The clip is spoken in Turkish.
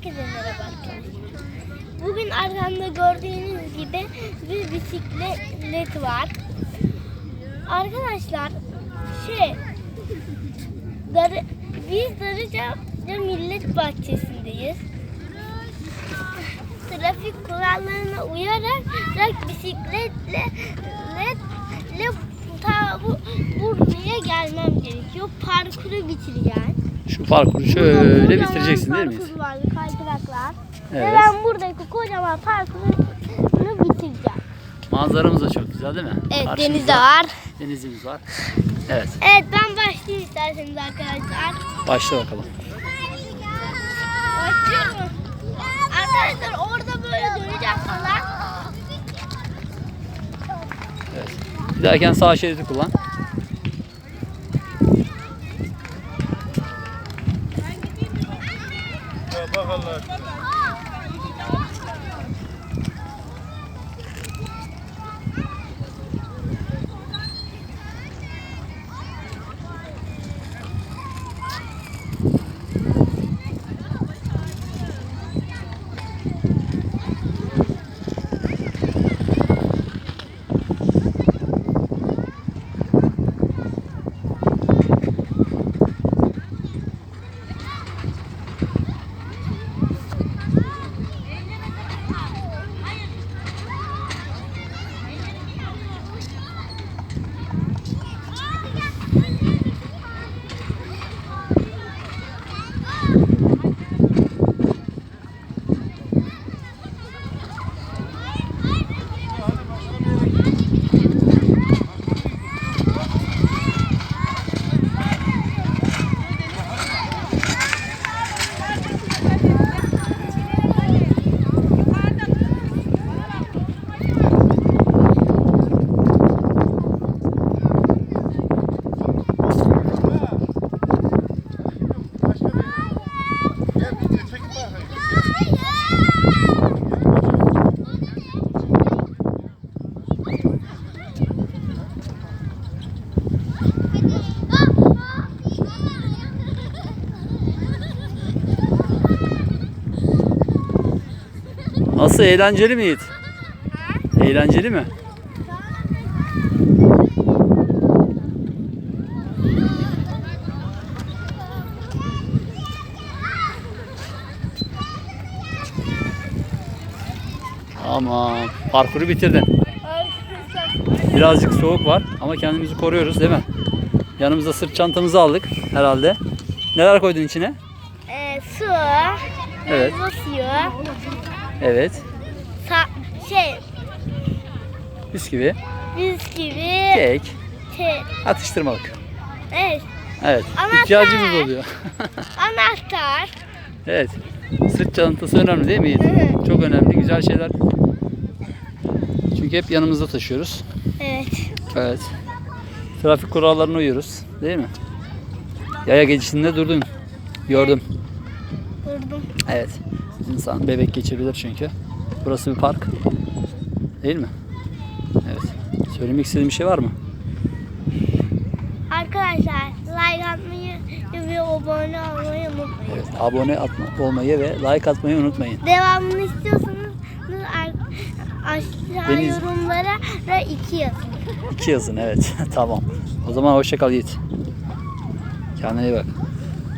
Herkese merhaba. Bugün arkamda gördüğünüz gibi bir bisiklet var. Arkadaşlar şey Darı, biz Darıca Millet Bahçesi'ndeyiz. Trafik kurallarına uyarak rak bisikletle le, le, ta bu, buraya gelmem gerekiyor. Parkuru bitireceğim. Şu parkuru şöyle bitireceksin değil mi? parkur var, kaydıraklar. Ve Evet. ben buradaki kocaman parkuru bitireceğim. Manzaramız da çok güzel değil mi? Evet Karşımızda deniz de var. Denizimiz var. Evet. Evet ben başlayayım isterseniz arkadaşlar. Başla bakalım. Başlıyorum. Arkadaşlar orada böyle döneceğim falan. Evet. Giderken sağ şeridi kullan. maşallah bak Allah aşkına. Nasıl eğlenceli mi Yiğit? Eğlenceli mi? Tamam. Parkuru bitirdin. Birazcık soğuk var ama kendimizi koruyoruz değil mi? Yanımıza sırt çantamızı aldık herhalde. Neler koydun içine? e, su, Evet. meyve suyu, Evet. sa, şey, Bisküvi, bisküvi, kek, şey, atıştırmalık. evet, Evet. Anahtar. ihtiyacımız oluyor. anahtar, evet. Sırt çantası önemli değil mi? Evet. Çok önemli. Güzel şeyler. Çünkü hep yanımızda taşıyoruz. evet. Evet. Trafik kurallarına uyuyoruz. Değil mi? Yaya geçişinde durdun. Gördüm. Durdum. Evet. İnsan bebek geçebilir çünkü. Burası bir park. Değil mi? Evet. Söylemek istediğin bir şey var mı? Arkadaşlar like atmayı ve abone olmayı unutmayın. Evet. Abone atma, olmayı ve like atmayı unutmayın. Devamını istiyorsanız aşağı yorumlara da iki yazın. İki yazın evet. tamam. O zaman hoşça kal Yiğit. Kendine iyi bak.